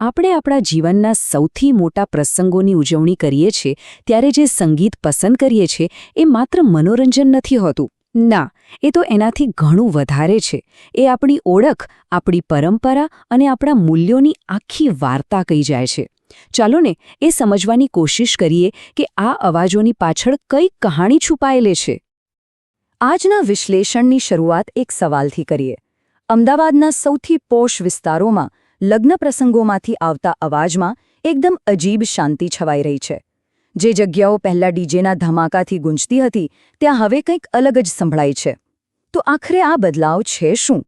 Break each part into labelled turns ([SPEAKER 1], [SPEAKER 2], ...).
[SPEAKER 1] આપણે આપણા જીવનના સૌથી મોટા પ્રસંગોની ઉજવણી કરીએ છીએ, ત્યારે જે સંગીત પસંદ કરીએ છીએ, એ માત્ર મનોરંજન નથી હોતું. ના, એ તો એનાથી ઘણું વધારે છે. એ આપણી ઓળખ, આપણી પરંપરા અને આપણા મૂલ્યોની આખી વાર્તા કહી જાય છે. ચાલો ને એ સમજવાની કોશિશ કરીએ કે આ અવાજોની પાછળ કઈ કહાણી છુપાયેલી છે. આજના વિશ્લેષણની શરૂઆત એક સવાલથી કરીએ. અમદાવાદના સૌથી પોષ વિસ્તારોમાં લગ્ન પ્રસંગોમાંથી આવતા અવાજમાં એકદમ અજીબ શાંતિ છવાઈ રહી છે. જે જગ્યાઓ પહેલા ડીજેના ધમાકાથી ગુંજતી હતી, ત્યાં હવે કંઈક અલગ જ સંભળાય છે. તો આખરે આ બદલાવ છે શું?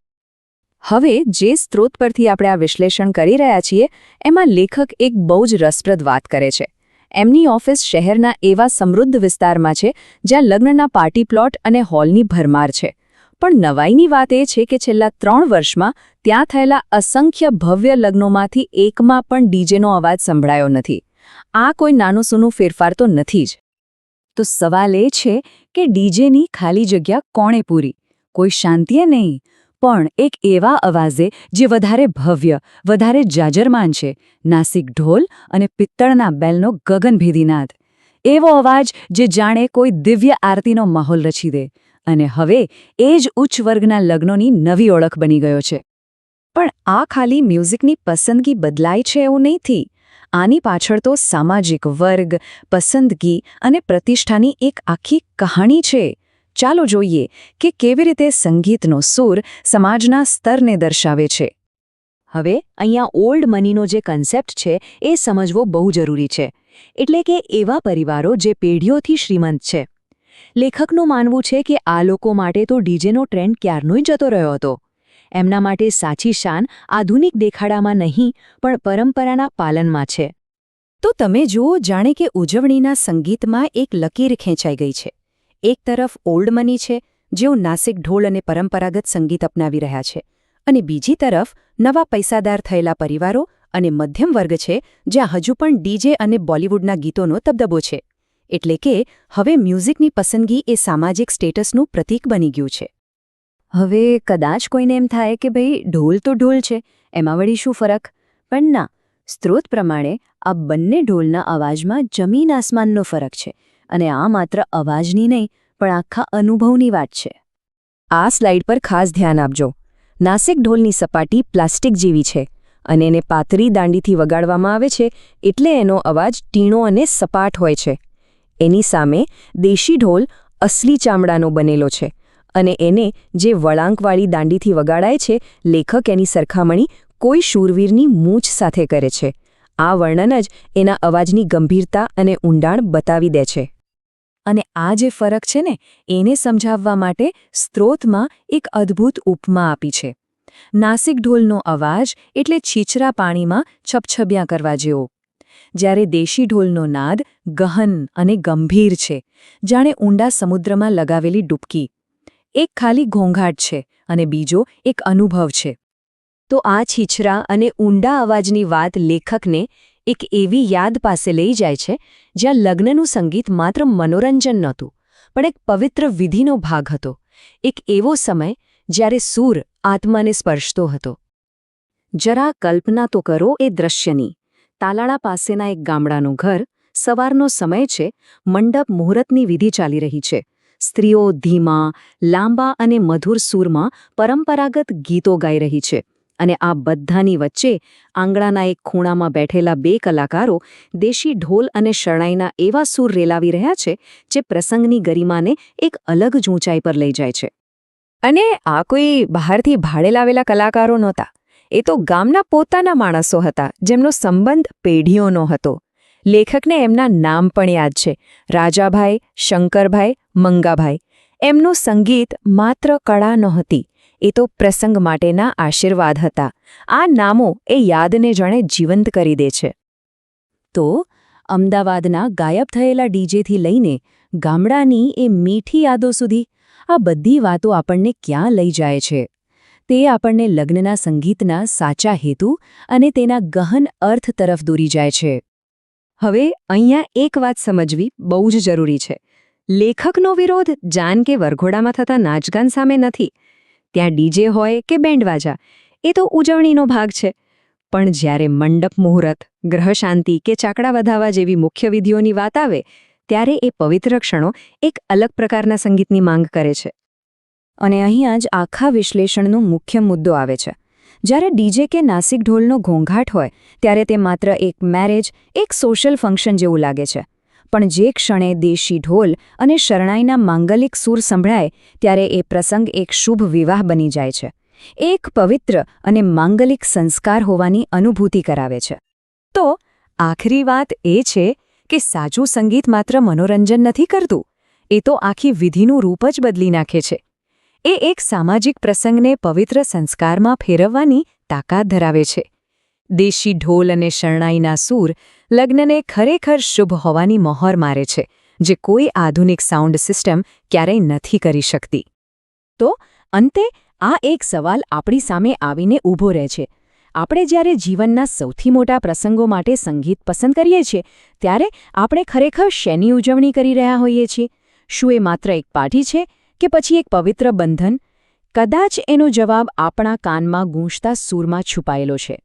[SPEAKER 1] હવે જે સ્ત્રોત પરથી આપણે આ વિશ્લેષણ કરી રહ્યા છીએ, એમાં લેખક એક બહુ જ રસપ્રદ વાત કરે છે. એમની ઓફિસ શહેરના એવા સમૃદ્ધ વિસ્તારમાં છે, જ્યાં લગ્નના પાર્ટી પ્લોટ અને હોલની ભરમાર છે. પણ નવાઈની વાત એ છે કે છેલ્લા ત્રણ વર્ષમાં ત્યાં થયેલા અસંખ્ય ભવ્ય લગ્નોમાંથી એકમાં પણ ડીજેનો અવાજ સંભળાયો નથી. આ કોઈ નાનું સૂનું ફેરફાર તો નથી જ. તો સવાલ એ છે કે ડીજેની ખાલી જગ્યા કોણે પૂરી? કોઈ શાંતિએ નહીં. પણ એક એવા અવાજે જે વધારે ભવ્ય, વધારે જાજરમાન છે. નાસિક ઢોલ અને પિત્તળના બેલનો ગગનભેદી નાદ. એવો અવાજ જે જાણે કોઈ દિવ્ય આરતીનો માહોલ રચી દે. અને હવે એ જ ઉચ્ચ વર્ગના લગ્નોની નવી ઓળખ બની ગયો છે. પણ આ ખાલી મ્યુઝિકની પસંદગી બદલાય છે એવું નહીંથી. આની પાછળ તો સામાજિક વર્ગ, પસંદગી અને પ્રતિષ્ઠાની એક આખી કહાણી છે. ચાલો જોઈએ કે કેવી રીતે સંગીતનો સૂર સમાજના સ્તરને દર્શાવે છે. હવે અહીંયા ઓલ્ડ મનીનો જે કન્સેપ્ટ છે એ સમજવો બહુ જરૂરી છે. એટલે કે એવા પરિવારો જે પેઢીઓથી શ્રીમંત છે. લેખકનું માનવું છે કે આ લોકો માટે તો ડીજેનો ટ્રેન્ડ ક્યારનોય જતો રહ્યો હતો. એમના માટે સાચી શાન આધુનિક દેખાડામાં નહીં, પણ પરંપરાના પાલનમાં છે. તો તમે જુઓ, જાણે કે ઉજવણીના સંગીતમાં એક લકીર ખેંચાઈ ગઈ છે. એક તરફ ઓલ્ડ મની છે, જેઓ નાસિક ઢોળ અને પરંપરાગત સંગીત અપનાવી રહ્યા છે. અને બીજી તરફ નવા પૈસાદાર થયેલા પરિવારો અને મધ્યમ વર્ગ છે, જ્યાં હજુ પણ ડીજે અને બોલિવૂડના ગીતોનો તબદબો છે. એટલે કે, હવે મ્યુઝિકની પસંદગી એ સામાજિક સ્ટેટસનું પ્રતીક બની ગયું છે. હવે કદાચ કોઈને એમ થાય કે ભાઈ, ઢોલ તો ઢોલ છે, એમાં વળી શું ફરક? પણ ના, સ્ત્રોત પ્રમાણે આ બંને ઢોલના અવાજમાં જમીન આસમાનનો ફરક છે, અને આ માત્ર અવાજની નહીં, પણ આખા અનુભવની વાત છે. આ સ્લાઇડ પર ખાસ ધ્યાન આપજો. નાસિક ઢોલની સપાટી પ્લાસ્ટિક જેવી છે, અને એને પાતળી દાંડીથી વગાડવામાં આવે છે, એટલે એનો અવાજ ટીણો અને સપાટ હોય છે. એની સામે દેશી ઢોલ અસલી ચામડાનો બનેલો છે અને એને જે વળાંકવાળી દાંડીથી વગાડાય છે, લેખક એની સરખામણી કોઈ શૂરવીરની મૂછ સાથે કરે છે. આ વર્ણન જ એના અવાજની ગંભીરતા અને ઊંડાણ બતાવી દે છે. અને આ જે ફરક છે ને, એને સમજાવવા માટે સ્ત્રોતમાં એક અદ્ભુત ઉપમા આપી છે. નાસિક ઢોલનો અવાજ એટલે છીછરા પાણીમાં છપછબ્યા કરવા જેવો. જ્યારે દેશી ઢોલનો નાદ ગહન અને ગંભીર છે. જાણે ઊંડા સમુદ્રમાં લગાવેલી ડૂબકી. એક ખાલી ઘોંઘાટ છે અને બીજો એક અનુભવ છે. તો આ છીછરા અને ઊંડા અવાજની વાત લેખકને એક એવી યાદ પાસે લઈ જાય છે, જ્યાં લગ્નનું સંગીત માત્ર મનોરંજન નહોતું, પણ એક પવિત્ર વિધિનો ભાગ હતો. એક એવો સમય જ્યારે સૂર આત્માને સ્પર્શતો હતો. જરા કલ્પના તો કરો એ દ્રશ્યની. તાલાળા પાસેના એક ગામડાનું ઘર સવારનો સમય છે, મંડપ મુહૂર્તની વિધિ ચાલી રહી છે. સ્ત્રીઓ ધીમા, લાંબા અને મધુર સૂરમાં પરંપરાગત ગીતો ગાઈ રહી છે અને આ બધાની વચ્ચે આંગણાના એક ખૂણામાં બેઠેલા બે કલાકારો દેશી ઢોલ અને શરણાઈના એવા સૂર રેલાવી રહ્યા છે જે પ્રસંગની ગરિમાને એક અલગ જ ઊંચાઈ પર લઈ જાય છે. અને આ કોઈ બહારથી ભાડે લાવેલા કલાકારો નહોતા. એ તો ગામના પોતાના માણસો હતા, જેમનો સંબંધ પેઢીઓનો હતો. લેખકને એમના નામ પણ યાદ છે. રાજાભાઈ, શંકરભાઈ, મંગાભાઈ. એમનું સંગીત માત્ર કળા નહોતી, એ તો પ્રસંગ માટેના આશીર્વાદ હતા. આ નામો એ યાદને જાણે જીવંત કરી દે છે. તો અમદાવાદના ગાયબ થયેલા ડીજેથી લઈને ગામડાની એ મીઠી યાદો સુધી આ બધી વાતો આપણને ક્યાં લઈ જાય છે? તે આપણને લગ્નના સંગીતના સાચા હેતુ અને તેના ગહન અર્થ તરફ દોરી જાય છે. હવે અહીંયા એક વાત સમજવી બહુ જ જરૂરી છે. લેખકનો વિરોધ જાન કે વરઘોડામાં થતા નાચગાન સામે નથી. ત્યાં ડીજે હોય કે બેન્ડવાજા એ તો ઉજવણીનો ભાગ છે. પણ જ્યારે મંડપ મુહૂર્ત, ગ્રહશાંતિ કે ચાકડા વધાવા જેવી મુખ્ય વિધિઓની વાત આવે, ત્યારે એ પવિત્ર ક્ષણો એક અલગ પ્રકારના સંગીતની માંગ કરે છે. અને અહીંયા જ આખા વિશ્લેષણનો મુખ્ય મુદ્દો આવે છે. જ્યારે ડીજે કે નાસિક ઢોલનો ઘોંઘાટ હોય, ત્યારે તે માત્ર એક મેરેજ એક સોશિયલ ફંક્શન જેવું લાગે છે. પણ જે ક્ષણે દેશી ઢોલ અને શરણાઈના માંગલિક સૂર સંભળાય, ત્યારે એ પ્રસંગ એક શુભ વિવાહ બની જાય છે. એક પવિત્ર અને માંગલિક સંસ્કાર હોવાની અનુભૂતિ કરાવે છે. તો આખરી વાત એ છે કે સાચું સંગીત માત્ર મનોરંજન નથી કરતું. એ તો આખી વિધિનું રૂપ જ બદલી નાખે છે. એ એક સામાજિક પ્રસંગને પવિત્ર સંસ્કારમાં ફેરવવાની તાકાત ધરાવે છે. દેશી ઢોલ અને શરણાઈના સૂર લગ્નને ખરેખર શુભ હોવાની મહોર મારે છે, જે કોઈ આધુનિક સાઉન્ડ સિસ્ટમ ક્યારેય નથી કરી શકતી. તો, અંતે, આ એક સવાલ આપણી સામે આવીને ઊભો રહે છે. આપણે જ્યારે જીવનના સૌથી મોટા પ્રસંગો માટે સંગીત પસંદ કરીએ છીએ, ત્યારે આપણે ખરેખર શેની ઉજવણી કરી રહ્યા હોઈએ છીએ? શું એ માત્ર એક પાર્ટી છે કે પછી એક પવિત્ર બંધન? કદાચ એનો જવાબ આપણા કાનમાં ગૂંજતા સૂરમાં છુપાયેલો છે.